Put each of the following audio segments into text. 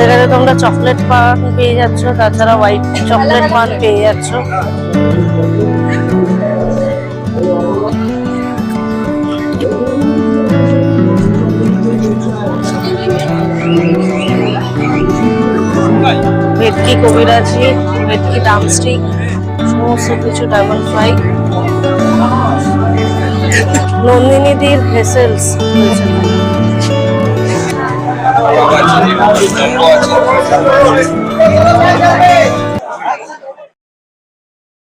এখানে তোমরা চকলেট পান পেয়ে যাচ্ছ, তাছাড়া হোয়াইট চকলেট পান পেয়ে যাচ্ছ। ভেটকি কবিরাজি, ভেটকি ডামস্টিক সমস্ত কিছু ডায়মন্ড ফ্রাই নন্দিনীদির হেসেলস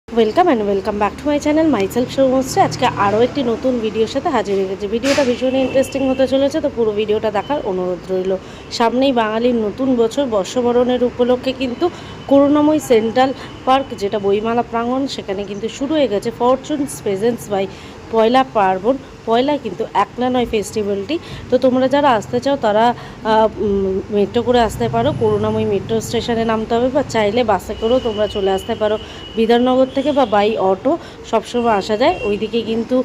welcome and welcome back to my channel myself Soumashree আজকে আরও একটি নতুন ভিডিওর সাথে হাজির হয়ে গেছে। ভিডিওটা ভীষণই ইন্টারেস্টিং হতে চলেছে, তো পুরো ভিডিওটা দেখার অনুরোধ রইল। সামনেই বাঙালির নতুন বছর বর্ষবরণের উপলক্ষে কিন্তু করুণাময় সেন্ট্রাল পার্ক, যেটা বইমালা প্রাঙ্গণ, সেখানে কিন্তু শুরু হয়ে গেছে। ফরচুন প্রেজেন্স বাই পয়লা পার্বণ। পয়লা কিন্তু একলা নয় ফেস্টিভ্যালটি তো তোমরা যারা আসতে চাও, তারা মেট্রো করে আসতে পারো। করুণাময়ী মেট্রো স্টেশনে নামতে হবে বা চাইলে বাসে করেও তোমরা চলে আসতে পারো। বিধাননগর থেকে বা বাই অটো সবসময় আসা যায়। ওইদিকে কিন্তু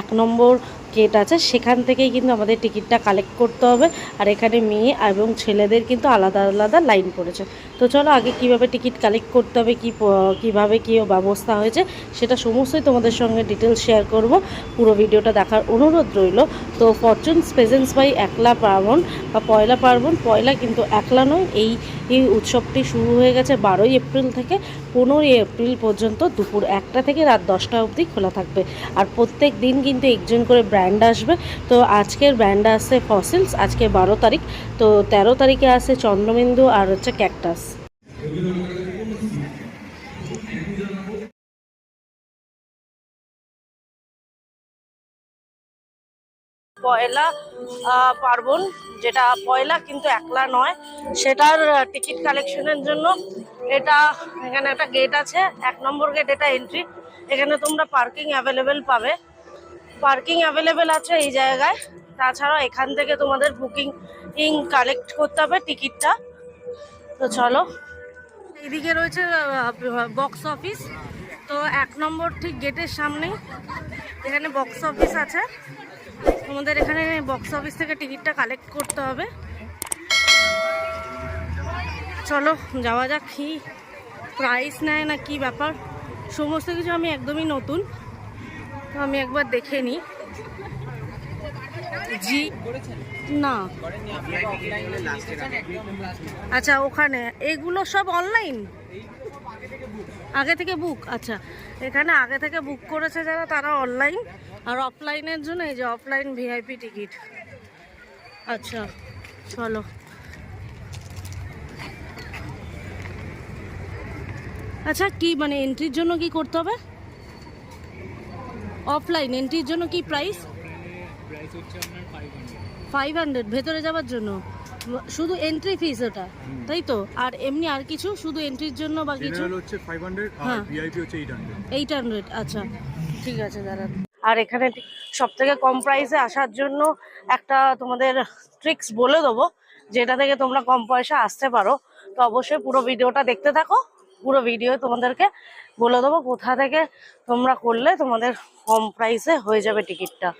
এক নম্বর গেট আছে। সেখান থেকেই কিন্তু আমাদের টিকিটটা কালেক্ট করতে হবে। আর এখানে মেয়ে এবং ছেলেদের কিন্তু আলাদা আলাদা লাইন পড়েছে। তো চলো আগে কীভাবে টিকিট কালেক্ট করতে হবে, কী কীভাবে কী ব্যবস্থা হয়েছে, সেটা সমস্তই তোমাদের সঙ্গে ডিটেলস শেয়ার করব। পুরো ভিডিওটা দেখার অনুরোধ রইল। তো ফরচুন প্রেজেন্স বাই একলা পার্বণ বা পয়লা পার্বণ, পয়লা কিন্তু একলা নয়, এই এই উৎসবটি শুরু হয়ে গেছে বারোই এপ্রিল থেকে, পনেরোই এপ্রিল পর্যন্ত দুপুর একটা থেকে রাত দশটা অবধি খোলা থাকবে। আর প্রত্যেক দিন কিন্তু একজন করে ব্র্যান্ড আসবে। তো আজকের ব্র্যান্ড আসছে ফসিলস আজকে বারো তারিখ। তো তেরো তারিখে আসে চন্দ্রবিন্দু আর হচ্ছে ক্যাকটাস পয়লা পার্বণ, যেটা পয়লা কিন্তু একলা নয়, সেটার টিকিট কালেকশনের জন্য এটা, এখানে একটা গেট আছে, এক নম্বর গেট এটা এন্ট্রি এখানে তোমরা পার্কিং অ্যাভেলেবেল পাবে। পার্কিং অ্যাভেলেবেল আছে এই জায়গায়, তাছাড়া এখান থেকে তোমাদের বুকিং কালেক্ট করতে হবে টিকিটটা। তো চলো এইদিকে রয়েছে বক্স অফিস তো এক নম্বর ঠিক গেটের সামনেই এখানে বক্স অফিস আছে। আমাদের এখানে বক্স অফিস থেকে টিকিটটা কালেক্ট করতে হবে। চলো, যাওয়া যাক কি প্রাইস নেয় না কি ব্যাপার। সমস্ত কিছু আমি একদমই নতুন। তো আমি একবার দেখে নিই। জি না। আচ্ছা ওখানে। এগুলো সব অনলাইন আগে থেকে বুক আচ্ছা এখানে আগে থেকে বুক করেছে যারা, তারা অনলাইন আর অফলাইনের জন্য এই যে অফলাইন ভিআইপি টিকিট আচ্ছা চলো। আচ্ছা কি মানে এন্ট্রির জন্য কি করতে হবে? অফলাইন এন্ট্রির জন্য কি প্রাইস ফাইভ হান্ড্রেড ভেতরে যাওয়ার জন্য। শুধু এন্ট্রি ফিস ওটা তাই তো? আর এমনি আর কিছু? শুধু এন্ট্রির জন্য বা কিছু? হচ্ছে ফাইভ হান্ড্রেড হ্যাঁ। আর ভিআইপি হচ্ছে এইট হান্ড্রেড এইট হান্ড্রেড আচ্ছা। ঠিক আছে দাঁড়ান। আর এখানে সব থেকে কম প্রাইসে আসার জন্য একটা তোমাদের ট্রিক্স বলে দেবো যেটা থেকে তোমরা কম পয়সা আসতে পারো। তো অবশ্যই পুরো ভিডিওটা দেখতে থাকো পুরো ভিডিও তোমাদেরকে বলে দেবো কোথা থেকে তোমরা করলে তোমাদের কম প্রাইসে হয়ে যাবে টিকিটটা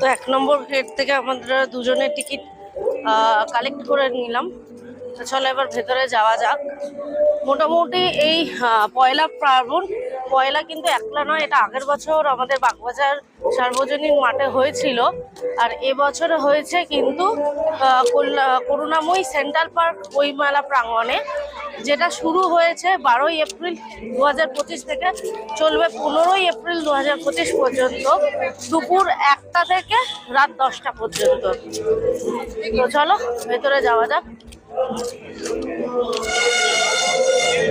তো এক নম্বর গেট থেকে আমাদের দুজনের টিকিট কালেক্ট করে নিলাম। চলো এবার ভেতরে যাওয়া যাক। মোটামুটি এই পয়লা পার্বণ, পয়লা কিন্তু একলা নয়, এটা আগের বছর আমাদের বাগবাজার সার্বজনীন মাঠে হয়েছিল। আর এবছরে হয়েছে কিন্তু করুণাময়ী সেন্ট্রাল পার্ক বইমেলা প্রাঙ্গণে, যেটা শুরু হয়েছে বারোই এপ্রিল দু হাজার পঁচিশ থেকে, চলবে পনেরোই এপ্রিল দু হাজার পঁচিশ পর্যন্ত, দুপুর একটা থেকে রাত দশটা পর্যন্ত। তো চলো, ভেতরে যাওয়া যাক।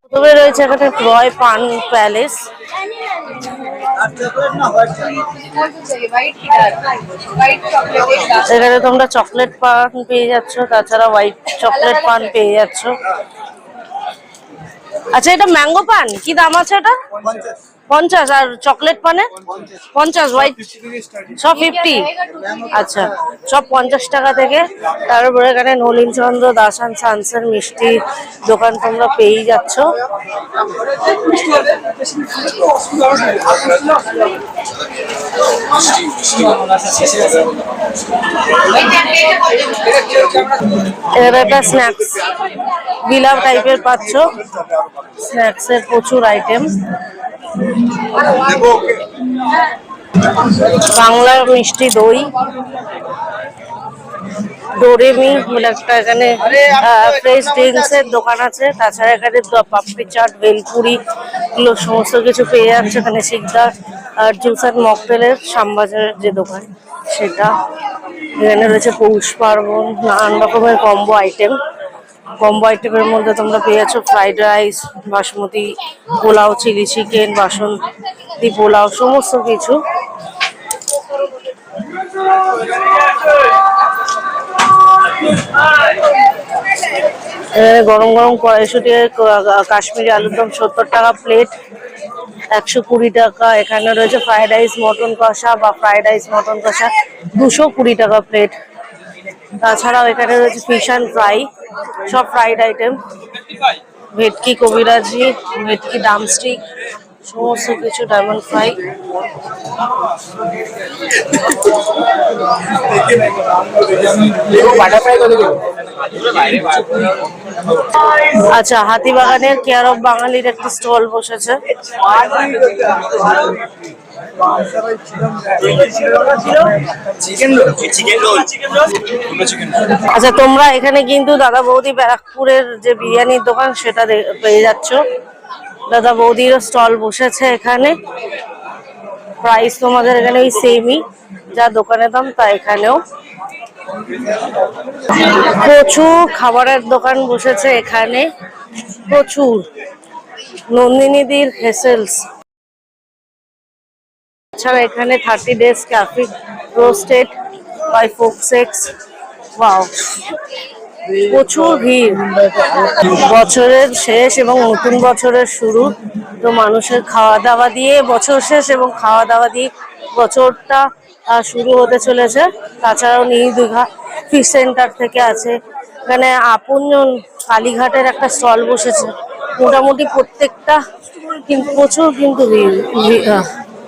প্রথমে রয়েছে এখানে রয় পান প্যালেস। এখানে তোমরা চকলেট পান পেয়ে যাচ্ছ, তাছাড়া হোয়াইট চকলেট পান পেয়ে যাচ্ছ। আচ্ছা এটা ম্যাঙ্গো পান? কি দাম আছে এটা পঞ্চাশ আর চকলেট পানের? পঞ্চাশ হোয়াইট সব ফিফটি আচ্ছা সব পঞ্চাশ টাকা থেকে। তারপরে এখানে নলিনচন্দ্র দাসান সানসের মিষ্টি দোকান তোমরা পেয়েই যাচ্ছ। এখানে একটা স্ন্যাক্স বিলাপ টাইপের পাচ্ছ। স্ন্যাক্সের প্রচুর আইটেম বাংলার মিষ্টি দই। ডোরেমি বলে একটা এখানে ফ্রেশ ড্রিঙ্কস এর দোকান আছে। তাছাড়া এখানে পাপড়ি চাট ভেলপুরি এগুলো সমস্ত কিছু পেয়ে যাচ্ছে এখানে শিকদার আর জুস অ্যান্ড মকটেলের শ্যামবাজারের যে দোকান, সেটা। এখানে রয়েছে পৌষ পার্বণ, নানান রকমের কম্বো আইটেম কম্বো আইটেমের মধ্যে তোমরা পেয়ে যাচ্ছ ফ্রাইড রাইস বাসমতি পোলাও চিলি চিকেন বাসন্তী পোলাও, সমস্ত কিছু। গরম গরম কড়াইশুটি, কাশ্মীরি আলুর দম সত্তর টাকা প্লেট একশো কুড়ি টাকা। এখানে রয়েছে ফ্রাইড রাইস মটন কষা বা ফ্রাইড রাইস মটন কষা, দুশো কুড়ি টাকা প্লেট তাছাড়াও এখানে রয়েছে ফিশ অ্যান্ড ফ্রাই সব ফ্রাইড আইটেম ভেটকি কবিরাজি, ভেটকি ডামস্টিক সমস্ত কিছু ডায়মন্ড ফ্রাই আচ্ছা হাতিবাগানের কেয়ার অফ বাঙালির একটি স্টল বসেছে। আচ্ছা তোমরা এখানে কিন্তু দাদা বৌদি ব্যারাকপুরের যে বিরিয়ানির দোকান, সেটা পেয়ে যাচ্ছ। দাদা বৌদিরও স্টল বসেছে এখানে। প্রাইস তোমাদের এখানে ওই সেমই যা দোকানের দাম, তা এখানেও। প্রচুর খাবারের দোকান বসেছে এখানে। প্রচুর। নন্দিনীদির হেসেলস এছাড়া এখানে thirty days cafe roasted by ফোকসেক্স wow প্রচুর ভিড়। বছরের শেষ এবং নতুন বছরের শুরু। তো মানুষের খাওয়া দাওয়া দিয়ে বছর শেষ এবং খাওয়া দাওয়া দিয়ে বছরটা শুরু হতে চলেছে। তাছাড়াও নিউ দীঘা ফিশ সেন্টার থেকে আছে। এখানে আপনজন কালীঘাটের একটা স্টল বসেছে। মোটামুটি প্রত্যেকটা কিন্তু প্রচুর কিন্তু ভিড়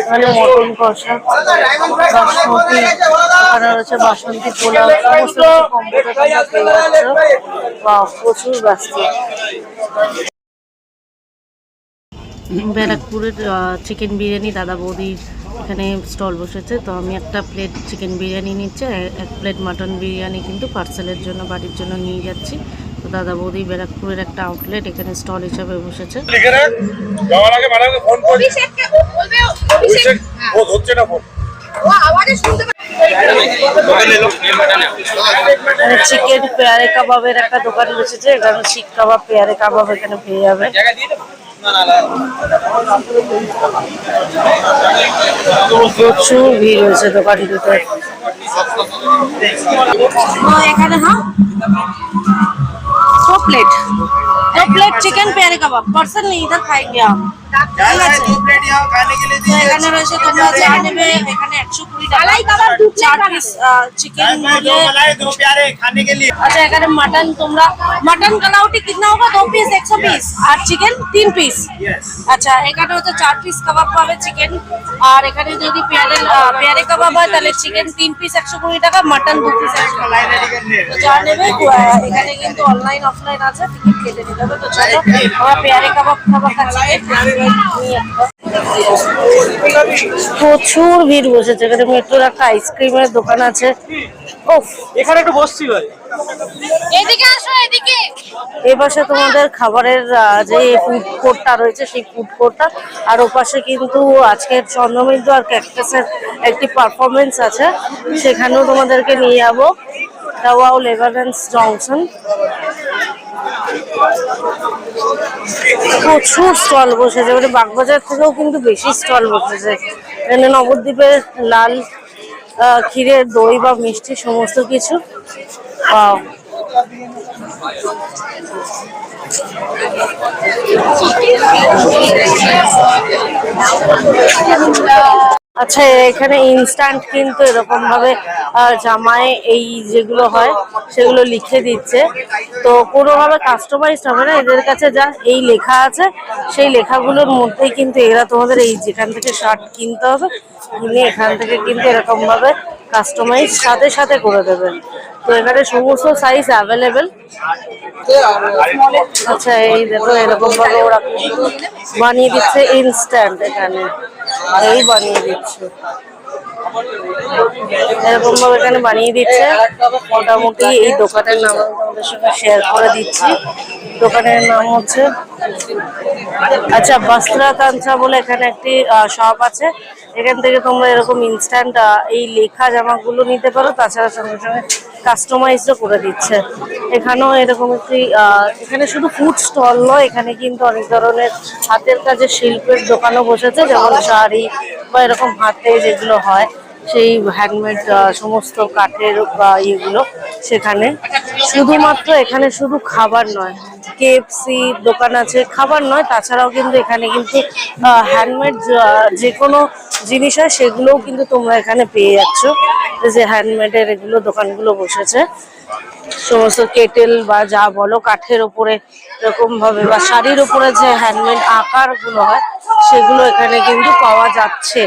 এখানে মটন কষা বাসন্তী পোলাও প্রচুর ব্যস্ত ব্যারাকপুরের চিকেন বিরিয়ানি দাদা বৌদির এখানে স্টল বসেছে। তো আমি একটা প্লেট চিকেন বিরিয়ানি নিচ্ছি এক প্লেট মাটন বিরিয়ানি কিন্তু পার্সেলের জন্য, বাড়ির জন্য নিয়ে যাচ্ছি। তো দাদা বৌদি ব্যারাকপুরের একটা আউটলেট এখানে স্টল হিসাবে বসেছে। চিকেন পেয়ারে কাবাবের একটা দোকান বসেছে। এখানে শিক কাবাব পেয়ারে কাবাব এখানে পেয়ে যাবে। প্রচুর ভিড় হয়েছে দোকানটিতে। এখানে হ্যাঁ? दो प्लेट दो प्लेट चिकन प्यारे कबाब। पर्सन नहीं इधर खाएँगे आप। এখানে রয়েছে তোমরা যা নেবে এখানে একশো চিকেন আচ্ছা এখানে মাটন তোমরা মাটন কালাউটি কিতনা হোগা? পিস একশো পিস আর চিকেন তিন পিস আচ্ছা এখানে হচ্ছে চার পিস কাবাব পাবে চিকেন আর এখানে যদি পেয়ারে পেয়ারে কাবাব হয় তাহলে চিকেন তিন পিস একশো কুড়ি টাকা মাটন দু পিস এখানে কিন্তু অনলাইন অফলাইন আছে টিকিট কেটে নিতে হবে। তো আমরা পেয়ারে কাবাব খাবার খাচ্ছি। প্রচুর ভিড় বসেছে। এখানে মেট্রোর একটা আইসক্রিমের দোকান আছে। ওফ এখানে একটু বসছি ভাই। এদিকে আসো এদিকে। এই তোমাদের খাবারের যে ফুড কোর্টটা রয়েছে সেই ফুড কোর্টটা আর ওপাশে কিন্তু আজকের চন্দ্রমিন্দ্র আর ক্যাকটাসের একটি পারফরমেন্স আছে। সেখানেও তোমাদেরকে নিয়ে যাব। টাওয়াও লেভারেন্স জংশন প্রচুর স্টল বসেছে মানে বাগবাজার থেকেও কিন্তু বেশি স্টল বসেছে। এখানে নবদ্বীপের লাল ক্ষীরের দই বা মিষ্টি সমস্ত কিছু। Wow. আচ্ছা এখানে ইনস্ট্যান্ট কিন্তু এরকম ভাবে জামায় এই যেগুলো হয়, সেগুলো লিখে দিচ্ছে। তো কোনোভাবে কাস্টমাইজ হবে না? এদের কাছে যা এই লেখা আছে, সেই লেখাগুলোর মধ্যেই কিন্তু এরা তোমাদের এই যেখান থেকে শার্ট কিনতে হবে, কিনে এখান থেকে কিন্তু এরকম ভাবে কাস্টমাইজ সাথে সাথে করে দেবেন। তো এখানে সমস্ত সাইজ অ্যাভেলেবেল আচ্ছা এই দেখো এরকম ভাবে ওরা বানিয়ে দিচ্ছে ইনস্ট্যান্ট এখানে। এই বানিয়ে দিচ্ছে। এরকম ভাবে এখানে বানিয়ে দিচ্ছে। মোটামুটি এই দোকানের নাম তোমাদের সঙ্গে শেয়ার করে দিচ্ছি। দোকানের নাম হচ্ছে আচ্ছা বস্ত্রা কাঞ্চা বলে এখানে একটি শপ আছে। এখান থেকে তোমরা এরকম ইনস্ট্যান্ট এই লেখা জামাগুলো নিতে পারো। তাছাড়া সঙ্গে সঙ্গে কাস্টমাইজও করে দিচ্ছে। এখানেও এরকম একটি এখানে শুধু ফুড স্টল নয়, এখানে কিন্তু অনেক ধরনের হাতের কাজের শিল্পের দোকানও বসেছে, যেমন শাড়ি বা এরকম হাতে যেগুলো হয়। সেই হ্যান্ডমেড সমস্ত কাঠের, বা ইয়েগুলো সেখানে। শুধুমাত্র এখানে শুধু খাবার নয় কেএফসি দোকান আছে, খাবার নয়, তাছাড়াও কিন্তু এখানে কিন্তু হ্যান্ডমেড যে কোনো জিনিস হয়, সেগুলোও কিন্তু তোমরা এখানে পেয়ে যাচ্ছ। যে হ্যান্ডমেডের এগুলো দোকানগুলো বসেছে। সমস্ত কেটেল বা যা বলো, কাঠের ওপরে এরকম ভাবে বা শাড়ির ওপরে যে হ্যান্ডমেড আকারগুলো হয়, সেগুলো এখানে কিন্তু পাওয়া যাচ্ছে।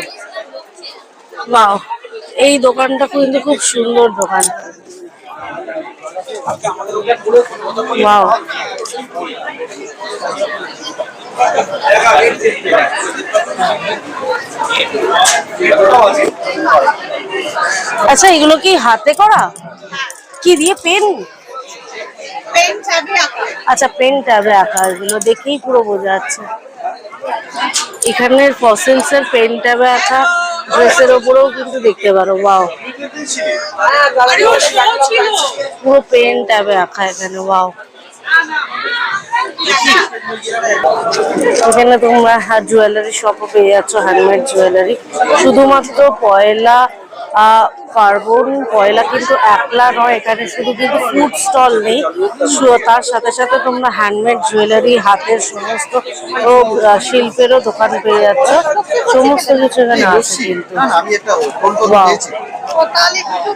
বাও এই দোকানটা কিন্তু খুব সুন্দর দোকান। আচ্ছা এগুলো কি হাতে করা? কি দিয়ে পেন? আচ্ছা পেন ট্যাবে আঁকা এগুলো দেখেই পুরো বোঝা যাচ্ছে। এখানের ফসেলস এর পেন ট্যাবে আঁকা। ড্রেসের ওপরেও কিন্তু দেখতে পারো ওয়াও পুরো পেন ট্যাবে আঁকা এখানে ওয়াও এখানে তোমরা জুয়েলারি শপও পেয়ে যাচ্ছ হ্যান্ডমেড জুয়েলারি শুধুমাত্র পয়লা পার্বণ পয়লা কিন্তু একলা নয় এখানে শুধু কিন্তু ফুড স্টল নেই। তার সাথে সাথে তোমরা হ্যান্ডমেড জুয়েলারি হাতের সমস্ত শিল্পেরও দোকান পেয়ে যাচ্ছ। সমস্ত কিছু এখানে আছে কিন্তু।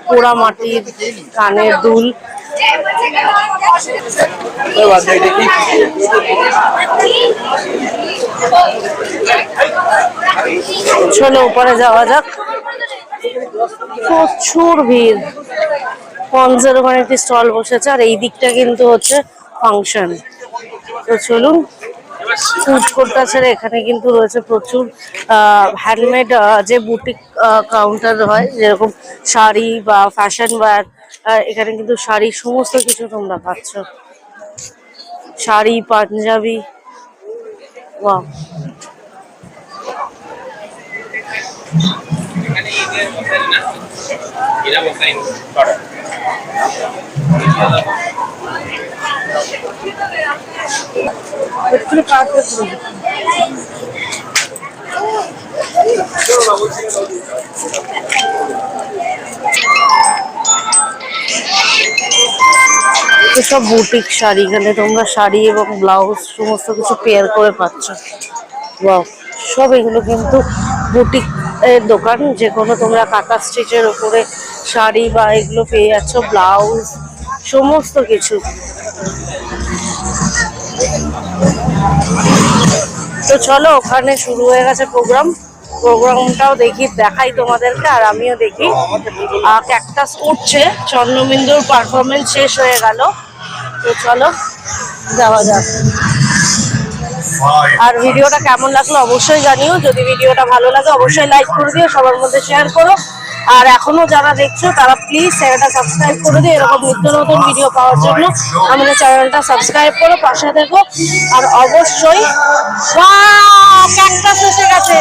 পোড়া মাটির কানের দুল। চলো উপরে যাওয়া যাক। প্রচুর ভিড়। পঞ্চের ওখানে একটি স্টল বসেছে, আর এই দিকটা কিন্তু হচ্ছে ফাংশন তো চলুন এখানে কিন্তু রয়েছে প্রচুর হ্যান্ডমেড যে বুটিক কাউন্টার হয়, যেরকম শাড়ি বা ফ্যাশন ওয়্যার এখানে কিন্তু শাড়ি সমস্ত কিছু তোমরা পাচ্ছ। শাড়ি, পাঞ্জাবি ওয়াও করছি বুটিক শাড়ি, এখানে তোমরা শাড়ি এবং ব্লাউজ সমস্ত কিছু পেয়ার করে পাচ্ছ। সব এগুলো কিন্তু বুটিক দোকান যে কোনো তোমরা কাঁথা স্টিচের উপরে শাড়ি বা এগুলো পেয়ে যাচ্ছ, ব্লাউজ, সমস্ত কিছু। তো চলো, ওখানে শুরু হয়ে গেছে প্রোগ্রাম। প্রোগ্রামটাও দেখি, দেখাই তোমাদেরকে, আর আমিও দেখি। ক্যাকটাস উঠছে, চন্দ্রবিন্দুর পারফরমেন্স শেষ হয়ে গেল। তো চলো, যাওয়া যাক। আর ভিডিওটা কেমন লাগল অবশ্যই জানিও। যদি ভিডিওটা ভালো লাগে, অবশ্যই লাইক করে দিও, সবার মধ্যে শেয়ার করো। আর এখনও যারা দেখছ, তারা প্লিজ চ্যানেলটা সাবস্ক্রাইব করে দিও। এরকম নিত্য নতুন ভিডিও পাওয়ার জন্য আমাদের চ্যানেলটা সাবস্ক্রাইব করো, পাশে দেখো আর অবশ্যই এসে গেছে।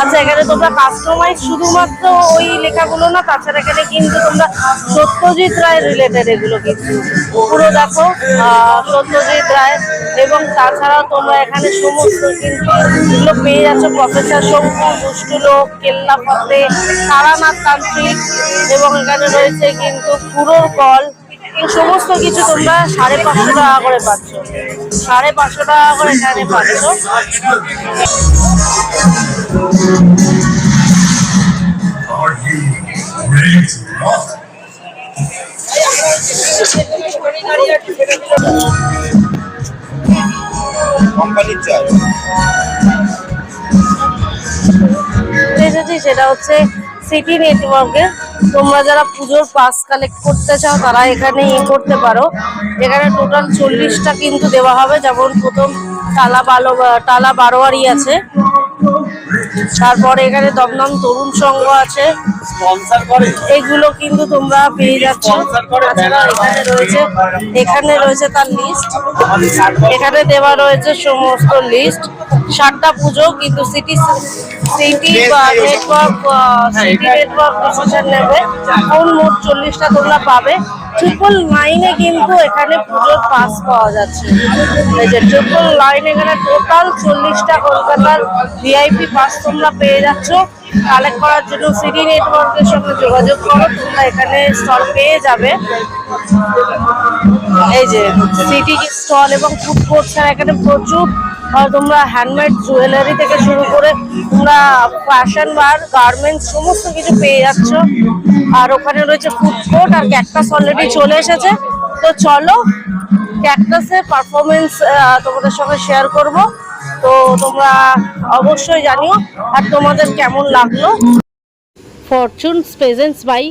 আচ্ছা এখানে তোমরা কাস্টমাইজ শুধুমাত্র ওই লেখাগুলো না, তাছাড়া এখানে কিন্তু তোমরা সত্যজিৎ রায় রিলেটেড এগুলো কিন্তু। পুরো দেখো সত্যজিৎ রায় এবং তাছাড়াও তোমরা এখানে সমস্ত কিন্তু এগুলো পেয়ে যাচ্ছ প্রফেসর শঙ্কু, দুষ্টু লোক, কেল্লা ফতে, তারানাথ তান্ত্রিক এবং এখানে রয়েছে কিন্তু পুরোর কল সমস্ত কিছু তোমরা সাড়ে পাঁচশো টাকা করে পাচ্ছ সাড়ে পাঁচশো টাকা করে এখানে পাচ্ছ? কোম্পানির সেটা হচ্ছে সিটি নেটওয়ার্কে তোমরা যারা পুজোর পাস কালেক্ট করতে চাও, তারা এখানে ই করতে পারো। এখানে টোটাল চল্লিশটা কিন্তু দেওয়া হবে, যেমন প্রথম টালা বালো টালা বারোয়ারি আছে। তারপরে এখানে দমদম তরুণ সংঘ আছে। স্পন্সর করে? এগুলো কিন্তু তোমরা পেয়ে যাচ্ছ। তাছাড়া এখানে রয়েছে এখানে রয়েছে তার লিস্ট এখানে দেওয়া রয়েছে সমস্ত লিস্ট সাতটা পুজো কিন্তু সিটি সিটি বা নেটওয়ার্ক সিটি নেটওয়ার্ক ডিসিশন নেবে। কোন মোট চল্লিশটা তোমরা পাবে। ট্রিপল নাইনে কিন্তু এখানে পুজোর পাস পাওয়া যাচ্ছে। এই যে ট্রিপল লাইন এখানে টোটাল চল্লিশটা কলকাতার ভিআইপি পাস তোমরা পেয়ে যাচ্ছ। কালেক্ট করার জন্য সিটি নেটওয়ার্কের সঙ্গে যোগাযোগ করো, তোমরা এখানে স্টল পেয়ে যাবে। এই যে সিটি স্টল এবং ফুড কোর্ট ছাড়া এখানে প্রচুর তোমরা হ্যান্ডমেড জুয়েলারি থেকে শুরু করে তোমরা ফ্যাশন বার গার্মেন্টস সমস্ত কিছু পেয়ে যাচ্ছ। আর ওখানে রয়েছে ফুড কোর্ট আর ক্যাকটাস অলরেডি চলে এসেছে। তো চলো ক্যাকটাসের পারফরমেন্স তোমাদের সঙ্গে শেয়ার করব। তো তোমরা অবশ্যই জানিও আর তোমাদের কেমন লাগল? ফরচুন প্রেজেন্স বাই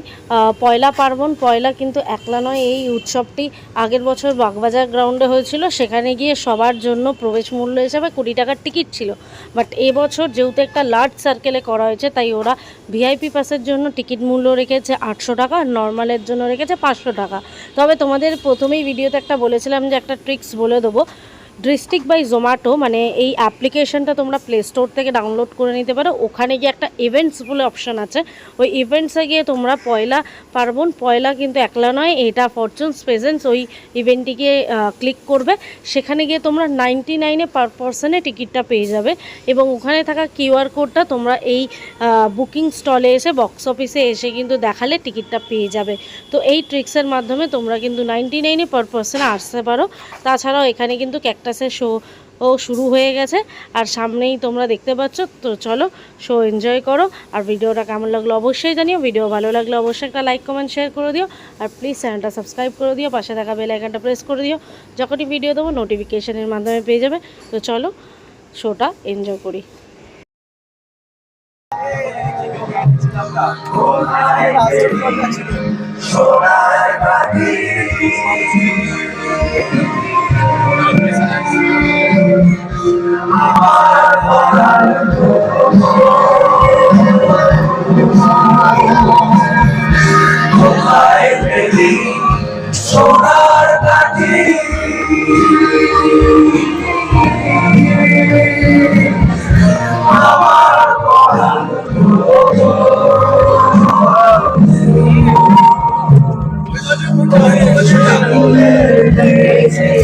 পয়লা পার্বণ। পয়লা কিন্তু একলা নয়, এই উৎসবটি আগের বছর বাগবাজার গ্রাউন্ডে হয়েছিল। সেখানে গিয়ে সবার জন্য প্রবেশ মূল্য হিসাবে কুড়ি টাকার টিকিট ছিল। বাট এবছর যেহেতু একটা লার্জ সার্কেলে করা হয়েছে, তাই ওরা ভিআইপি পাসের জন্য টিকিট মূল্য রেখেছে আটশো টাকা আর নর্মালের জন্য রেখেছে পাঁচশো টাকা। তবে তোমাদের প্রথমেই ভিডিওতে একটা বলেছিলাম যে একটা ট্রিক্স বলে দেবো। ডিস্ট্রিক্ট বাই জোম্যাটো মানে এই অ্যাপ্লিকেশনটা তোমরা প্লে স্টোর থেকে ডাউনলোড করে নিতে পারো। ওখানে গিয়ে একটা ইভেন্টস বলে অপশান আছে। ওই ইভেন্টসে গিয়ে তোমরা পয়লা পার্বণ, পয়লা কিন্তু একলা নয়, এটা ফরচুনস প্রেজেন্স ওই ইভেন্টটিকে ক্লিক করবে। সেখানে গিয়ে তোমরা নাইনটি নাইনে পার পার্সনে টিকিটটা পেয়ে যাবে। এবং ওখানে থাকা কিউআর কোডটা তোমরা এই বুকিং স্টলে এসে বক্স অফিসে এসে কিন্তু দেখালে টিকিটটা পেয়ে যাবে। তো এই ট্রিক্সের মাধ্যমে তোমরা কিন্তু নাইনটি নাইনে পার পার্সনে আসতে পারো। তাছাড়াও এখানে কিন্তু ক্যাকটাসের শো ও শুরু হয়ে গেছে। আর সামনেই তোমরা দেখতে পাচ্ছ, তো চলো শো এনজয় করো। আর ভিডিওটা কেমন লাগল অবশ্যই জানিও। ভিডিও ভালো লাগলে অবশ্যই একটা লাইক কমেন্ট শেয়ার করে দিও। আর প্লিজ চ্যানেলটা সাবস্ক্রাইব করে দিও। পাশে থাকা বেল আইকনটা প্রেস করে দিও। যখনই ভিডিও দেবো নোটিফিকেশনের মাধ্যমে পেয়ে যাবে। তো চলো শোটা এনজয় করি। গিটারিস্টটা হ্যাঁ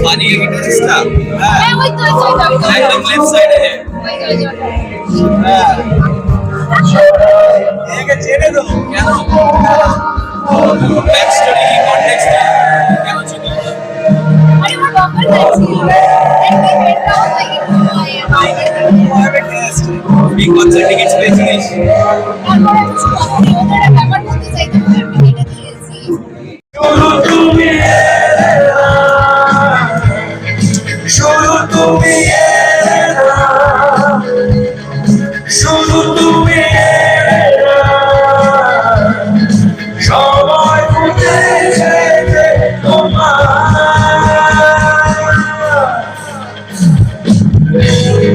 ওই তো ওই তো, ওই তো, ওই তো। একদম লেফট সাইডে ওই তো, ওই তো। একে চেনে তো কেন ব্যাক স্টোরি কনটেক্সট কেন চিনি আরে আমার বাবার কাছে একই বেডটাও লাগে এই কনসার্ট টিকিট পেয়েছিস তারপরে আমি শুধু ওদের ব্যাপার করতে চাইতাম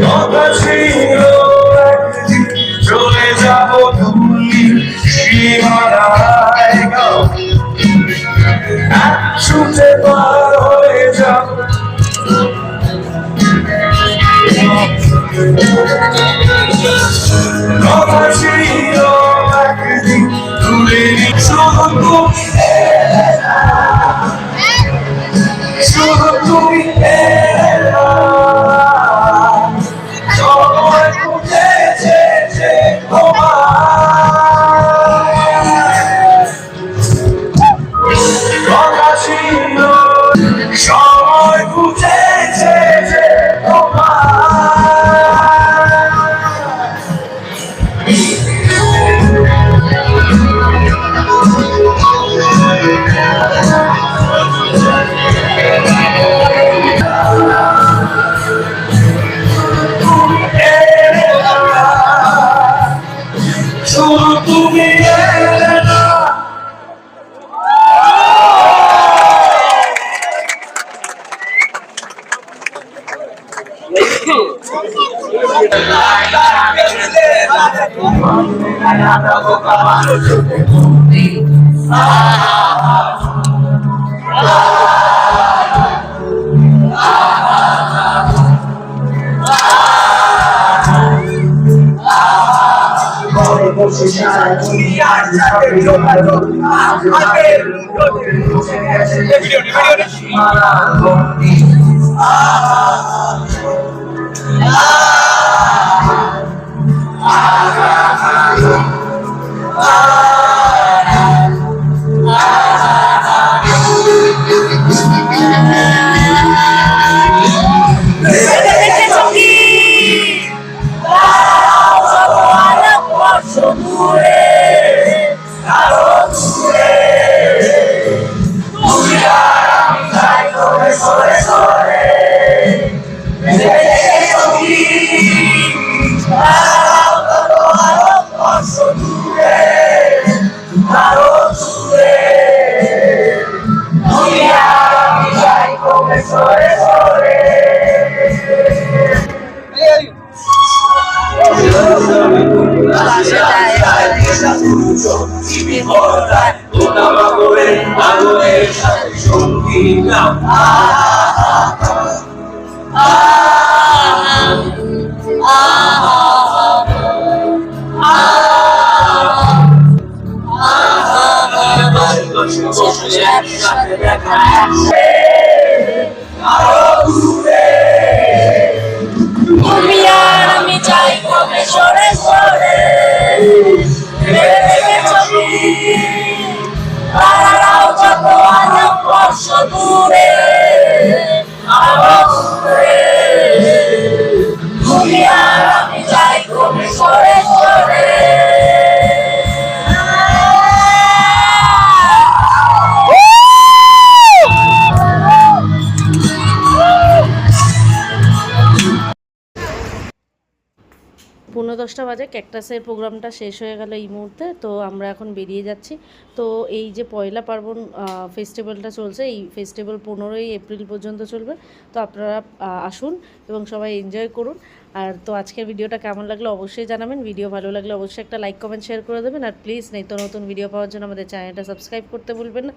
কথা ছিল অবশেষায় দুনিয়ার সাথে যোগাযোগ আগের মুহূর্তে মুছে গেছে সীমানা বন্দি আহ আহ আহ তুমি আর আমি চাই কবে সরে সরে ভেবে দেখেছ কি? তারারাও যত আলোক বর্ষ দূরে। আরও দশটা বাজে ক্যাকটাসের প্রোগ্রামটা শেষ হয়ে গেল এই মুহূর্তে, তো আমরা এখন বেরিয়ে যাচ্ছি। তো এই যে পয়লা পার্বণ ফেস্টিভ্যালটা চলছে, এই ফেস্টিভ্যাল পনেরোই এপ্রিল পর্যন্ত চলবে। তো আপনারা আসুন এবং সবাই এনজয় করুন। আর তো আজকের ভিডিওটা কেমন লাগল অবশ্যই জানাবেন। ভিডিও ভালো লাগলে অবশ্যই একটা লাইক কমেন্ট শেয়ার করে দেবেন। আর প্লিজ নিত্য নতুন ভিডিও পাওয়ার জন্য আমাদের চ্যানেলটা সাবস্ক্রাইব করতে ভুলবেন না।